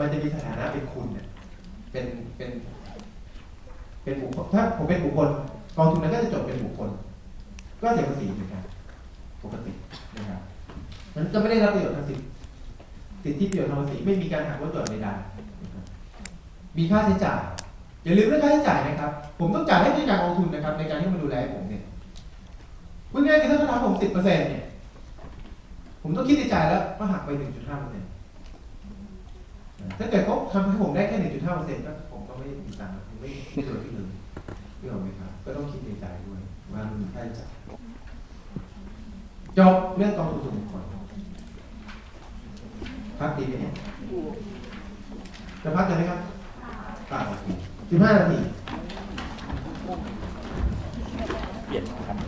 มันจะมีสถานะเป็นคุณเนี่ยเป็นเป็นเป็นบุคคลถ้าผมเป็นบุคคลกองทุนนั้นก็จะจดเป็นบุคคล ก็เสียภาษีเหมือนกันปกตินะครับมันก็ไม่ได้รับประโยชน์ทางสิทธิสิทธิประโยชน์ทางภาษีไม่มีการหักลดหย่อนใดๆมีค่าใช้จ่ายอย่าลืมเรื่องค่าใช้จ่ายนะครับ ผมต้องจ่ายให้บริการกองทุนนะครับ ในการที่มาดูแลผมเนี่ยพูดง่ายๆคือถ้าเขาทำผมสิบเปอร์เซ็นต์เนี่ยผมต้องคิดในใจแล้วว่าหักไปหนึ่งจุดห้าเปอร์เซ็นต์ ถ้าเกิดเขาทำให้ผมได้แค่หนึ่งจุดห้าเปอร์เซ็นต์ก็ผมก็ไม่มีตังค์ไม่ไม่เกิดที่เลยไม่ออกไหมครับก็ต้องคิดในใจด้วยว่ามันมีค่าใช้จายจบเรื่องกองทุนส่วนบุคคลพักดีไหมเนี่ยจะพักกันไหมครับป่าสิบห้านาทีเปลี่ยนครับ